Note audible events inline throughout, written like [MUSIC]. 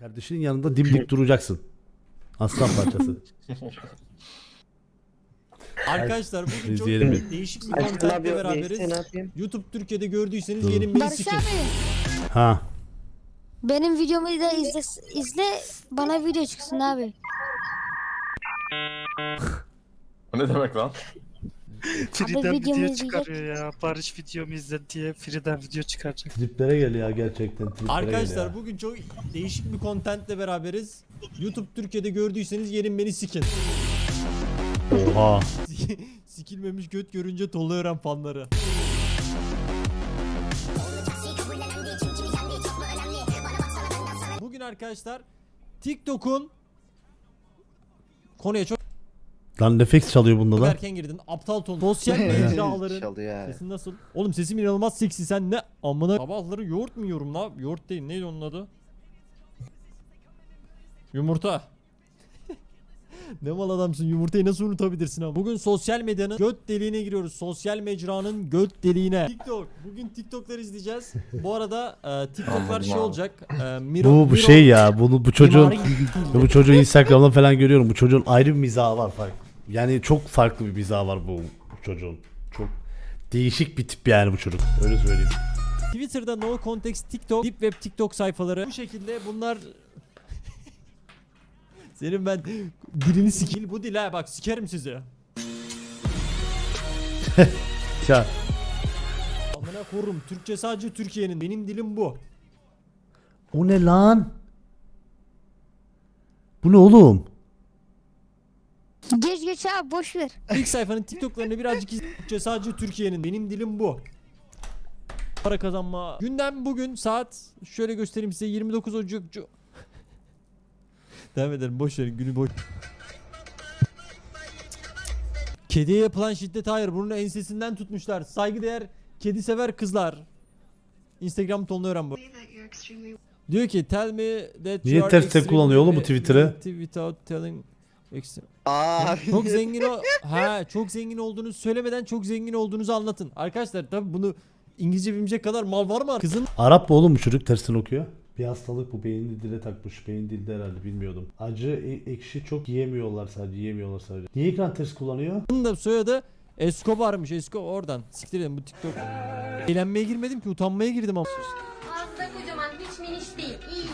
Kardeşinin yanında dimdik [LAUGHS] duracaksın. Aslan parçası. [LAUGHS] Arkadaşlar bugün çok İzleyelim. değişik bir kontentle beraberiz. ne yapayım? YouTube Türkiye'de gördüyseniz Dur. gelin beni Barış sikin. abi Ha. benim videomu da izle, izle bana video çıksın abi. O [LAUGHS] ne demek lan? Videomu Free'den video izleyecek. çıkarıyor ya. Barış videomu izle diye Free'den video çıkaracak. Triplere gel ya gerçekten. Triplere gel Arkadaşlar ya. bugün çok değişik bir kontentle beraberiz. YouTube Türkiye'de gördüyseniz gelin beni sikin. Oha. [LAUGHS] Sikilmemiş göt görünce tolluyorum fanları. Bugün arkadaşlar TikTok'un konuya çok Lan nefes çalıyor bunda da. erken girdin. Aptal ton. Sosyal mecraların Çalıyor ha. Sesin nasıl? Oğlum sesim inanılmaz seksi sen ne amına Sabahları yoğurt mu yiyorum la? Yoğurt değil neydi onun adı? Yumurta [LAUGHS] Ne mal adamsın yumurtayı nasıl unutabilirsin ama Bugün sosyal medyanın göt deliğine giriyoruz Sosyal mecranın göt deliğine TikTok Bugün TikTok'lar izleyeceğiz Bu arada e, TikTok'lar şey olacak e, Miro, Bu bu Miro- şey ya. Bunu bu çocuğun Mimari- bu çocuğu Instagram'da falan görüyorum. Bu çocuğun ayrı bir mizahı var fark. Yani çok farklı bir mizahı var bu, çocuğun. Çok değişik bir tip yani bu çocuk. Öyle söyleyeyim. Twitter'da no context TikTok, deep web TikTok sayfaları bu şekilde bunlar [LAUGHS] Senin ben dilini sikil bu dil ha bak sikerim sizi. [LAUGHS] Ya Amına korum Türkçe sadece Türkiye'nin benim dilim bu. o ne lan? Bu ne oğlum? Geç geç abi boş ver. İlk sayfanın TikTok'larını birazcık izle. Türkçe sadece Türkiye'nin benim dilim bu. Para kazanma. Gündem bugün saat şöyle göstereyim size 29 Ocak. Devam edelim boş verin günü boş. Kediye yapılan şiddet hayır bunun ensesinden tutmuşlar. Saygıdeğer kedi sever kızlar. Instagram tonunu öğren bu. Diyor ki tell me that Niye you are ters tep extremely kullanıyor oğlum bu Twitter'ı? Extra- Aa çok [LAUGHS] zengin o ha çok zengin olduğunu söylemeden çok zengin olduğunuzu anlatın. Arkadaşlar tabi bunu İngilizce bilmeyecek kadar mal var mı? Kızın Arap mı oğlum bu çocuk tersten okuyor? Bir hastalık bu beynini dile takmış. Beyin dilde herhalde bilmiyordum. Acı e- ekşi çok yiyemiyorlar sadece yiyemiyorlar sadece. Niye ekran ters kullanıyor? da soyadı Escobar'mış. Escobar oradan. Siktir edin bu TikTok. Eğlenmeye girmedim ki utanmaya girdim ama. Ağzında kocaman hiç miniş değil. İyi.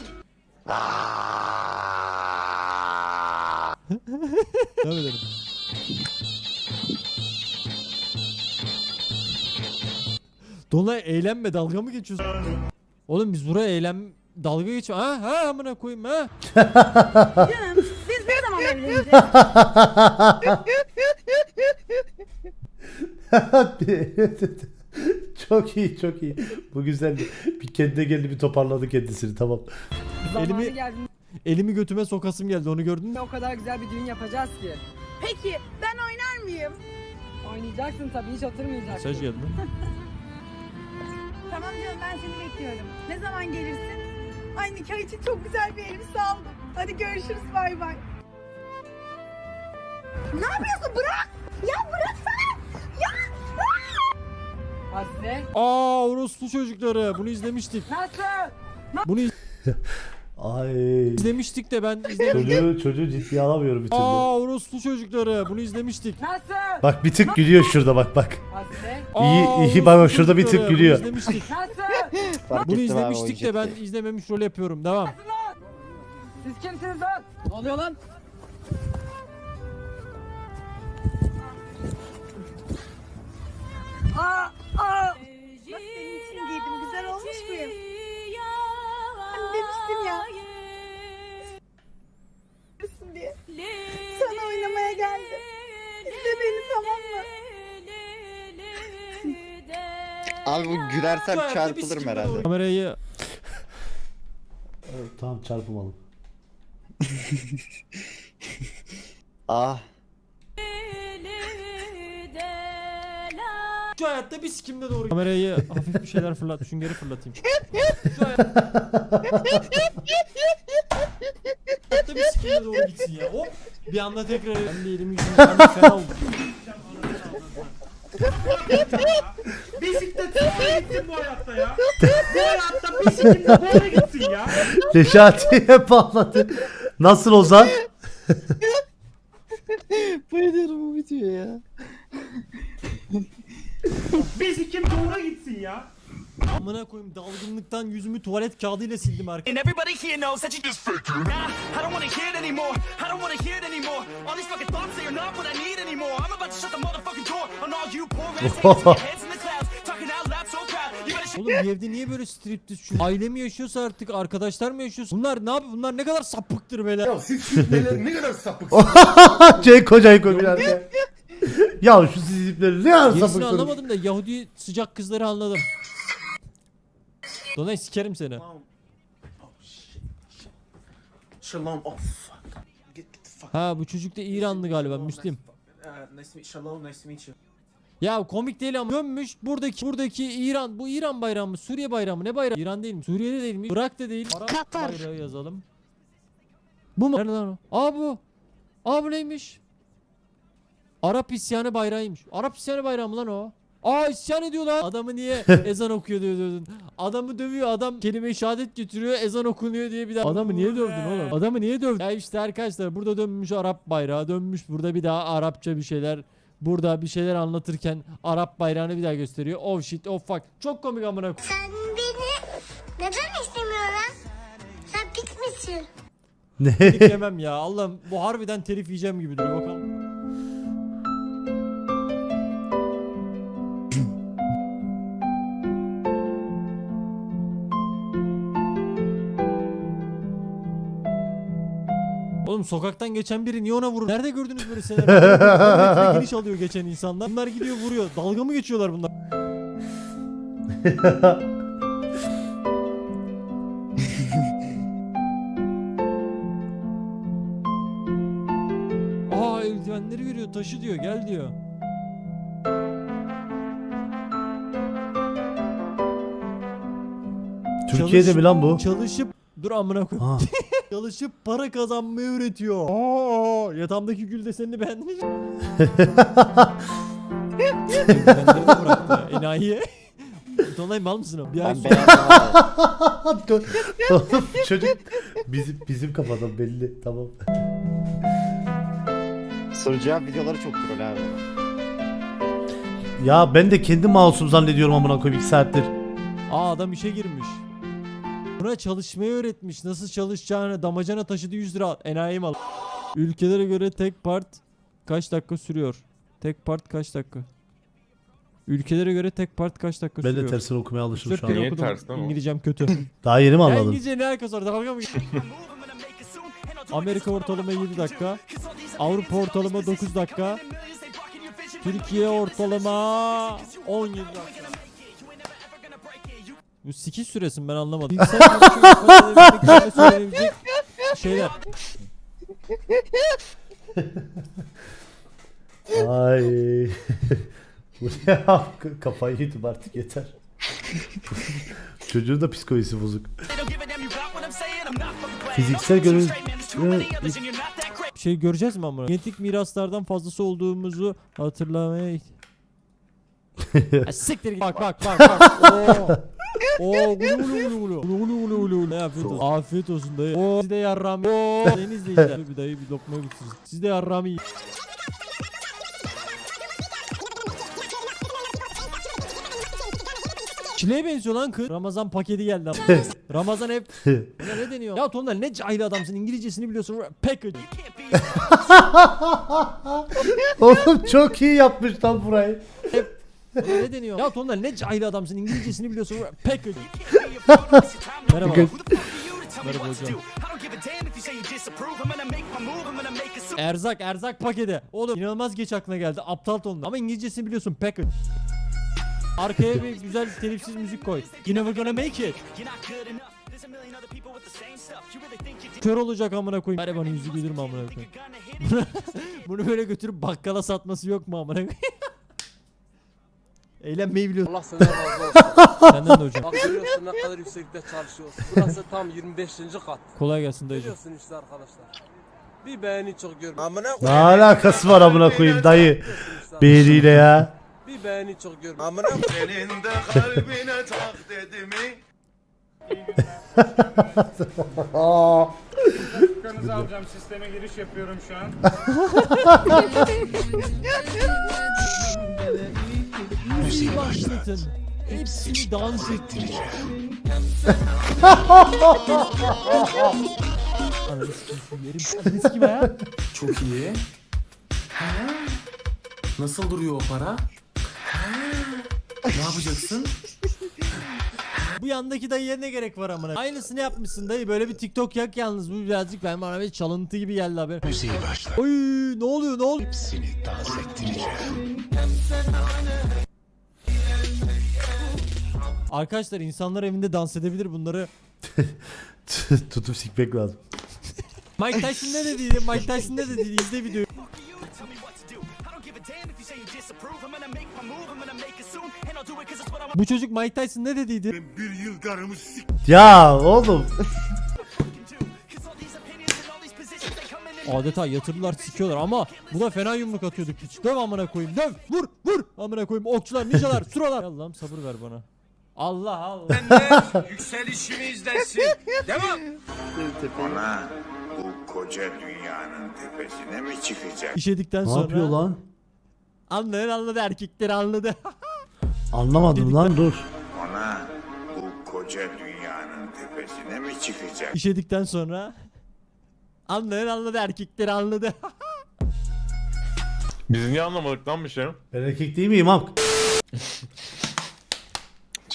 Devam edelim. Dolunay eğlenme dalga mı geçiyorsun? Oğlum biz buraya eğlen dalga geç ha ha amına koyayım ha. Biz ne zaman evleneceğiz? [LAUGHS] çok iyi çok iyi. Bu güzeldi. Bir kendine geldi bir toparladı kendisini tamam. Zamanı Elimi- geldi. Elimi götüme sokasım geldi onu gördün mü? O kadar güzel bir düğün yapacağız ki. Peki ben oynar mıyım? Oynayacaksın tabii hiç oturmayacaksın. Mesaj geldi. [LAUGHS] Tamam canım ben seni bekliyorum. Ne zaman gelirsin? Ay nikah için çok güzel bir elbise aldım. Hadi görüşürüz bay bay. Ne yapıyorsun? Bırak! Ya bıraksana! Ya! Hadi. Aa orospu çocukları bunu izlemiştik. Nasıl? Bunu iz- [LAUGHS] Ay. izlemiştik de ben izlemedim. Çocuğu, çocuğu ciddiye alamıyorum bir türlü. Aa orospu çocukları bunu izlemiştik. Nasıl? Bak bir tık gülüyor şurada bak bak. Hadi. İyi- Aa, iyi, bak, orospu şurada bir tık çocukları, bunu gülüyor. izlemiştik. Nasıl? fark Bunu ettim abi, o izlemiştik de ben izlememiş rol yapıyorum. Devam. Siz kimsiniz lan? Ne oluyor lan? Aa! Aa! Bak senin için giydim. Güzel olmuş muyum? Demiştim ya. Diye. Sana oynamaya geldim. İzle beni tamam mı? [LAUGHS] Abi bu gülersem çarpılırım herhalde. Kamerayı Evet, Tamam çarpılmadım. [LAUGHS] Ah. Şu hayatta bir sikimde doğru. Kamerayı hafif bir şeyler fırlat. Şunu geri fırlatayım. Şu hayatta bir sikimde doğru gitsin ya. Hop. Bir anda tekrar ben de elimi yüzümü fena oldum. Bisiklet doğru gitsin bu hayatta ya. Bu hayatta bisiklet doğru gitsin ya. Neşati'ye bağladı. Nasıl Ozan? Bayılıyorum [LAUGHS] bu videoya ya. Amına koyayım dalgınlıktan yüzümü tuvalet kağıdıyla sildim arkadaşlar. And everybody here knows that you just fake Nah, I don't wanna hear it anymore. I don't wanna hear it anymore. All these fucking thoughts, they are not what I need anymore. I'm about to shut the motherfucking door on all you poor ass heads in the clouds. Talking out loud so proud. You better shut Oğlum bir evde niye böyle striptiz şu? Aile mi yaşıyorsa artık arkadaşlar mı yaşıyorsa? Bunlar ne yapıyor? Bunlar ne kadar sapıktır beyler. [LAUGHS] Cenk Hoca'yı koy bir arkaya. Ya şu sizipleri ne kadar Gerisini sapıksınız. anlamadım da Yahudi sıcak kızları anladım. Donay sikerim seni. Shalom. Oh fuck. Get, get the fuck. Ha bu çocuk da İranlı galiba Müslim. Uh, nice to meet. Shalom. Nice to meet you. Ya komik değil ama gömmüş buradaki buradaki İran bu İran bayrağı mı Suriye bayrağı mı ne bayrağı İran değil mi Suriye'de değil mi Irak da değil Arap Katar. bayrağı yazalım Bu mu? Nerede lan o? Aa bu Aa bu neymiş Arap isyanı bayrağıymış Arap isyanı bayrağı mı lan o? Aa isyan ediyor lan. Adamı niye [LAUGHS] ezan okuyor diyor diyordun. Adamı dövüyor adam kelime-i şehadet getiriyor ezan okunuyor diye bir daha. Adamı niye dövdün oğlum? Adamı niye dövdün? Ya işte arkadaşlar burada dönmüş Arap bayrağı dönmüş burada bir daha Arapça bir şeyler. Burada bir şeyler anlatırken Arap bayrağını bir daha gösteriyor. Oh shit oh fuck. Çok komik amına koyayım. Sen beni neden istemiyorsun? Sen pik misin? Ne? Telif yemem ya. Allah'ım bu harbiden telif yiyeceğim gibi duruyor bakalım. Oğlum sokaktan geçen biri niye ona vurur? Nerede gördünüz böyle? 10 metre [LAUGHS] geniş alıyor geçen insanlar. Bunlar gidiyor vuruyor. Dalga mı geçiyorlar bunlar? [LAUGHS] Aa eldivenleri veriyor taşı diyor gel diyor. Türkiye'de mi lan bu? Çalışıp dur amına koyayım. Ha. [LAUGHS] Çalışıp para kazanmayı öğretiyor. Aa, yatağımdaki gül desenini beğendiniz mi? Eldivenleri de bıraktı. Enayi. Donay mal mısın o? Bir ay Ben sonra beyaz Oğlum [LAUGHS] Çocuk bizim bizim kafadan belli tamam. Soru cevap videoları çok troll abi. Ya ben de kendi mouse'um zannediyorum amına koyayım 2 saattir. Aa adam işe girmiş. Buna çalışmayı öğretmiş. Nasıl çalışacağını damacana taşıdı 100 lira. Enayi mal. Ülkelere göre tek part kaç dakika sürüyor? Tek part kaç dakika? Ülkelere göre tek part kaç dakika Ben de sürüyor? tersine okumaya alışım Dört şu an. Niye okudum. ters lan o? İngilizcem kötü. [LAUGHS] Daha yeni mi ya anladın? İngilizce ne alakası var? Dalga mı geçiyorsun? Amerika ortalama 7 dakika. Avrupa ortalama 9 dakika. Türkiye ortalama 17 dakika. Bu sikiş süresin ben anlamadım. İfade edebilmek için söylenebilecek şeyler. [LAUGHS] Ay. [LAUGHS] Bu ne ya? Kafayı yedim artık yeter. [LAUGHS] Çocuğun da psikolojisi bozuk. Fiziksel görün... Bir şey göreceğiz mi ama? Genetik miraslardan fazlası olduğumuzu hatırlamaya Ha, Siktir git. Bak bak bak bak. Oo. Oo gulu gulu gulu gulu. Gulu gulu gulu gulu. Afiyet olsun. Afiyet olsun dayı. Oo siz de yarram. Oo. Sayın izleyiciler. [LAUGHS] Bir dayı bir lokma bitiririz. Siz de yarram yiyin. Çileğe benziyor lan kız. Ramazan paketi geldi ama. [LAUGHS] Ramazan hep [LAUGHS] Buna ne deniyor? Ya Tonlar ne cahil adamsın İngilizcesini biliyorsun. Package. Oğlum çok iyi yapmış lan burayı. Buna ne deniyor? Ya Tonlar ne cahil adamsın İngilizcesini biliyorsun. Package. Merhaba. Bugün- Merhaba hocam. Erzak erzak paketi. Oğlum inanılmaz geç aklına geldi. Aptal tonlar. Ama İngilizcesini biliyorsun. Package. Arkaya bir güzel telifsiz müzik koy. You never gonna make it. Kör olacak amına koyayım. Bari bana yüzü güldürme amına koyayım. [LAUGHS] Bunu böyle götürüp bakkala satması yok mu amına koyayım? [LAUGHS] Eğlenmeyi biliyorsun. Allah senden razı olsun. [LAUGHS] Senden de hocam. Bak görüyorsun ne kadar yüksekte çalışıyoruz. Burası tam 25. kat. Kolay gelsin dayıcım. Görüyorsun işte arkadaşlar. Bir beğeni çok görmüyorum. Ne alakası var amına koyayım dayı beğeniyle ya. Bir beğeni çok görmüyorum. Kanınızı alacağım. Sisteme giriş yapıyorum şu an. [LAUGHS] Müziği başlatın. Hepsini dans ettireceğim. Ananı sikeyim [LAUGHS] sikeyim ya. Çok iyi. Ha? Nasıl duruyor o para? Ha? Ne yapacaksın? [LAUGHS] Bu yandaki dayıya ne gerek var amına? Aynısını yapmışsın dayı. Böyle bir TikTok yak yalnız. Bu birazcık ben bana bir çalıntı gibi geldi haber. Müziği başla. Oy ne oluyor ne oluyor? Hepsini dans ettireceğim. Arkadaşlar insanlar evinde dans edebilir bunları. [LAUGHS] Tutup sikmek lazım. Mike Tyson ne dediydi? Mike Tyson ne dediydi? İzle videoyu. Bu çocuk Mike Tyson ne dediydi? Ya oğlum. all these positions, [LAUGHS] they come in and Adeta yatırdılar sikiyorlar ama buna fena yumruk atıyorduk hiç. Döv amına koyayım döv vur vur amına koyayım okçular ninjalar suralar. Allah'ım [LAUGHS] sabır ver bana. Allah Allah. Yükselişimizdesin. Devam. Ona bu koca dünyanın tepesine mi çıkacak? İşedikten Ne sonra. yapıyor lan? Anlayan anladı erkekleri anladı. [LAUGHS] Anlamadım lan dur. Ona bu koca dünyanın tepesine mi çıkacak? İşedikten sonra. Anlayan anladı erkekleri anladı. Biz niye anlamadık lan bir şey? Ben erkek değil miyim Hak? [LAUGHS]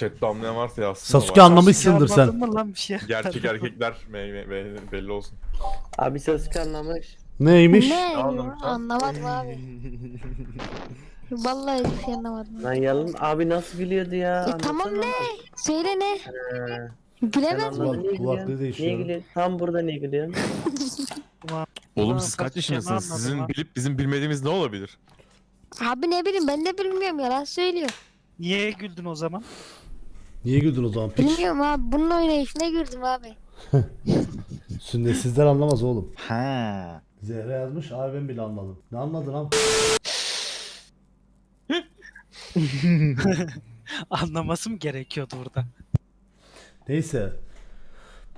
Chat'te anlayan varsa yazsın. Sasuke anlamışsındır sen. Mı lan bir şey? Gerçek [LAUGHS] erkekler me- me- me- belli olsun. Abi Sasuke anlamış. Neymiş? Ne? Anlamadım abi. [LAUGHS] Vallahi hiçbir şey anlamadım. Lan yalın abi nasıl gülüyordu ya? E tamam ne? Söyle ne? Gülemez mi? Kulak- kulaklığı değişiyor. Niye gülüyorsun? Tam burada niye gülüyorsun? [LAUGHS] Oğlum siz kaç yaşındasınız? Sizin bilip bizim bilmediğimiz ne olabilir? Abi ne bileyim ben de bilmiyorum yalan söylüyor. Niye güldün o zaman? Niye güldün o zaman piç? Bilmiyorum abi bunun oynayışına girdim abi. [LAUGHS] Sünnetsizler anlamaz oğlum. Ha. Zehra yazmış abi ben bile anladım. Ne anladın lan? [LAUGHS] Anlaması mı gerekiyordu burada? Neyse.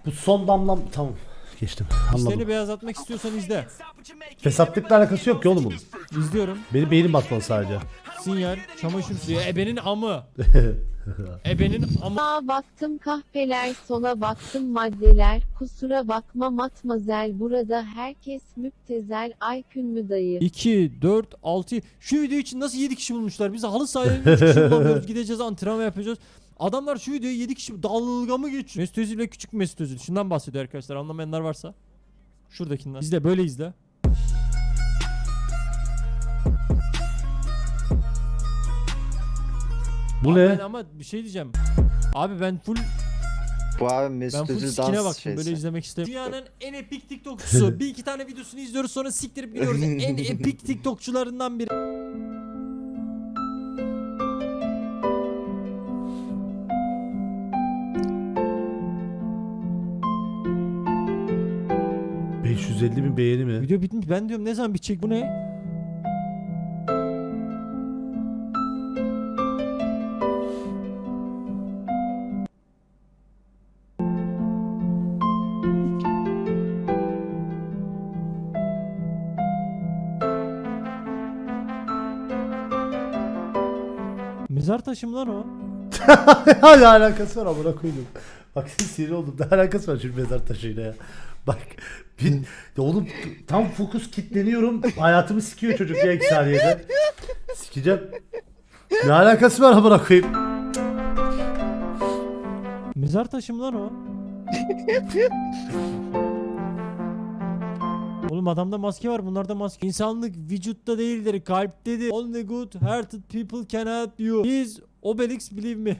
Bu son damlam tamam. Geçtim. Seni Anladım. beyazlatmak istiyorsan izle. Fesatlıkla alakası yok ki oğlum bunun. İzliyorum. Benim beynim batmalı sadece. Sinyal, çamaşır suyu, ebenin amı. [LAUGHS] [LAUGHS] ebenin amı. Sağa baktım kahpeler, sola baktım maddeler. Kusura bakma matmazel, burada herkes müptezel. Aykün mü dayı? 2, 4, 6. Şu video için nasıl 7 kişi bulmuşlar? Biz halı sahaya 3 kişi [LAUGHS] bulamıyoruz. Gideceğiz antrenman yapacağız. Adamlar şu videoyu 7 kişi dalga mı geçiyor? Mesut Özil ve küçük Mesut Özil. Şundan bahsediyor arkadaşlar. Anlamayanlar varsa. Şuradakinden. İzle böyle izle. Bu Abi ne? ben ama bir şey diyeceğim. Abi ben full Bu abi ben Mesut full Özil skine dans baktım böyle şeysi. izlemek istedim. Dünyanın en epik TikTokçusu. [LAUGHS] bir iki tane videosunu izliyoruz sonra siktirip gidiyoruz. en epik [LAUGHS] TikTokçularından biri. Cık, 550 bin beğeni mi? Video bitmiş. Ben diyorum ne zaman bitecek bu ne? Mezar taşı mı lan o? [LAUGHS] ne alakası var amına koydum. Bak [LAUGHS] sinir oldum. Ne alakası var şimdi mezar taşıyla ya. Bak bir, ya oğlum tam fokus kitleniyorum. Hayatımı sikiyor çocuk ya iki saniyede. Sikeceğim. Ne alakası var amına koyayım. Mezar taşı mı lan o? [LAUGHS] Oğlum adamda maske var bunlarda maske. İnsanlık vücutta değildir kalptedir. Only good hearted people can help you. Please Obelix believe me.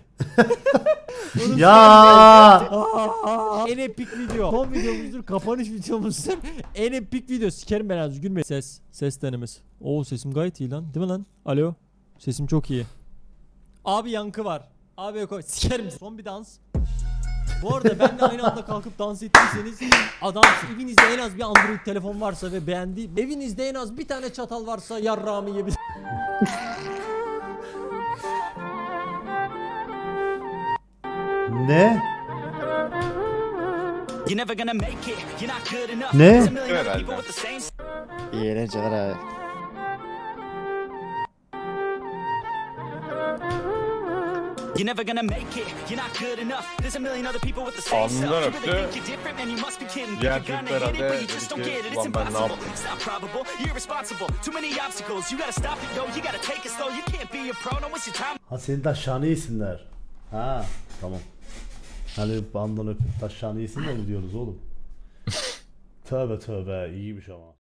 [LAUGHS] Bunu Ya en epik video. Son videomuzdur. Kapanış videomuzdur. En epik video. Sikerim ben az gülme. Ses. Ses denemesi. Oo sesim gayet iyi lan. Değil mi lan? Alo. Sesim çok iyi. Abi yankı var. Abi yok. Sikerim. Son bir dans. Bu arada ben de aynı anda kalkıp dans ettiyseniz adam evinizde en az bir Android telefon varsa ve beğendi evinizde en az bir tane çatal varsa yarrağımı yiyebilir. ne? You're never gonna You're never gonna make it, you're not good enough. There's a million other people with the same stuff. You really think you're different, man, you must be kidding. You're gonna hit it, but you just don't get it. It's "Ulan ben ne impossible. yaptım?" It's not probable, you're irresponsible. Too many obstacles, you gotta stop it, yo. You gotta take it slow. You can't be a pro, don't waste your time. Ha senin taşşağını yesinler. Ha tamam. Hani bandan öpüp taşşağını yesinler mi diyoruz oğlum? [LAUGHS] tövbe tövbe iyiymiş ama.